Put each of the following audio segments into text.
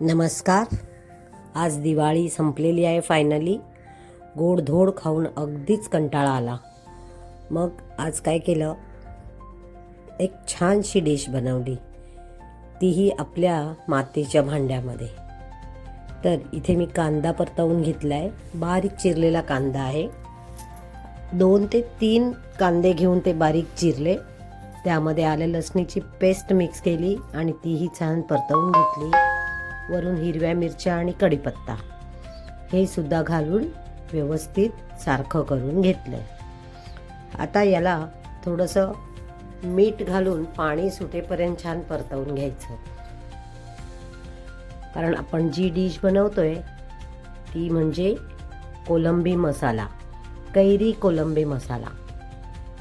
नमस्कार. आज दिवाळी संपलेली आहे फायनली गोडधोड खाऊन अगदीच कंटाळा आला. मग आज काय केलं? एक छानशी डिश बनवली. तीही आपल्या मातीच्या भांड्यामध्ये. तर इथे मी कांदा परतवून घेतला आहे बारीक चिरलेला कांदा आहे. दोन ते तीन कांदे घेऊन ते बारीक चिरले. त्यामध्ये आले लसणीची पेस्ट मिक्स केली आणि तीही छान परतवून घेतली. वरून हिरव्या मिरच्या आणि कढीपत्ता. हे सुद्धा घालून व्यवस्थित सारखं करून घेतलं आता याला थोडंसं मीठ घालून पाणी सुटेपर्यंत छान परतवून घ्यायचं. कारण आपण जी डिश बनवतोय ती म्हणजे कोलंबी मसाला कैरी कोलंबी मसाला.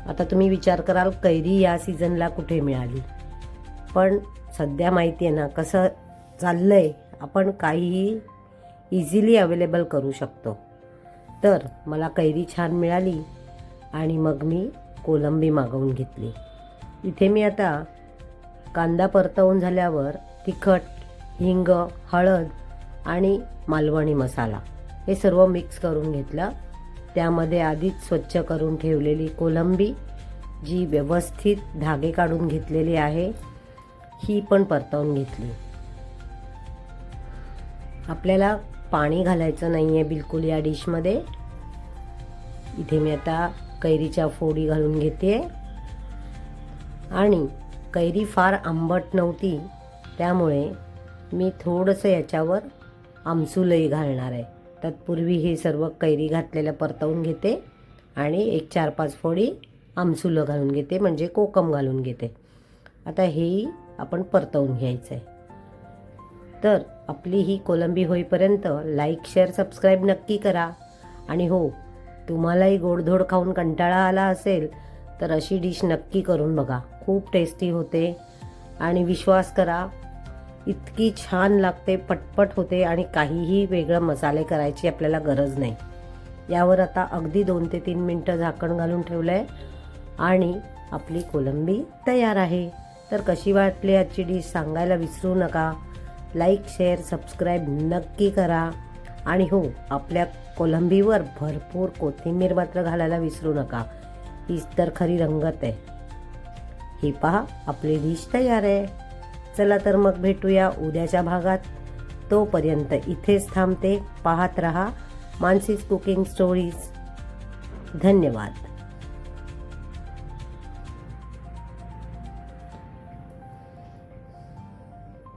आता तुम्ही विचार कराल कैरी या सीझनला कुठे मिळाली? पण सध्या माहिती आहे ना कसं चाललं आहे आपण काहीही इझिली अवेलेबल करू शकतो. तर मला कैरी छान मिळाली आणि मग मी कोलंबी मागवून घेतली. इथे मी आता कांदा परतवून झाल्यावर तिखट हिंग हळद आणि मालवणी मसाला हे सर्व मिक्स करून घेतलं. त्यामध्ये आधीच स्वच्छ करून ठेवलेली कोलंबी जी व्यवस्थित धागे काढून घेतलेली आहे ही पण परतवून घेतली. आपल्याला पाणी घालायचं नाही आहे बिलकुल या डिशमध्ये. इथे मी आता कैरीच्या फोडी घालून घेते. आणि कैरी फार आंबट नव्हती त्यामुळे मी थोडंसं याच्यावर आमसूलही घालणार आहे. तत्पूर्वी हे सर्व कैरी घातलेलं परतवून घेते आणि एक चार पाच फोडी आमसुलं घालून घेते म्हणजे कोकम घालून घेते. आता हेही आपण परतवून घ्यायचं आहे तर आपली ही कोलंबी होईपर्यंत लाईक शेअर सबस्क्राईब नक्की करा. आणि हो तुम्हालाही गोडधोड खाऊन कंटाळा आला असेल तर अशी डिश नक्की करून बघा. खूप टेस्टी होते. आणि विश्वास करा इतकी छान लागते पटपट होते आणि काहीही वेगळं मसाले करायची आपल्याला गरज नाही. यावर आता अगदी दोन ते तीन मिनटं झाकण घालून ठेवलं आहे आणि आपली कोलंबी तयार आहे. तर कशी वाटली आजची डिश सांगायला विसरू नका. लाईक शेअर सबस्क्राईब नक्की करा. आणि हो आपल्या कोलंबीवर भरपूर कोथिंबीर मात्र घालायला विसरू नका. हीच तर खरी रंगत आहे. ही पहा आपली डिश तयार आहे. चला तर मग भेटूया उद्याच्या भागात. तोपर्यंत इथेच थांबते. पाहत रहा मानसिक कुकिंग स्टोरीज. धन्यवाद.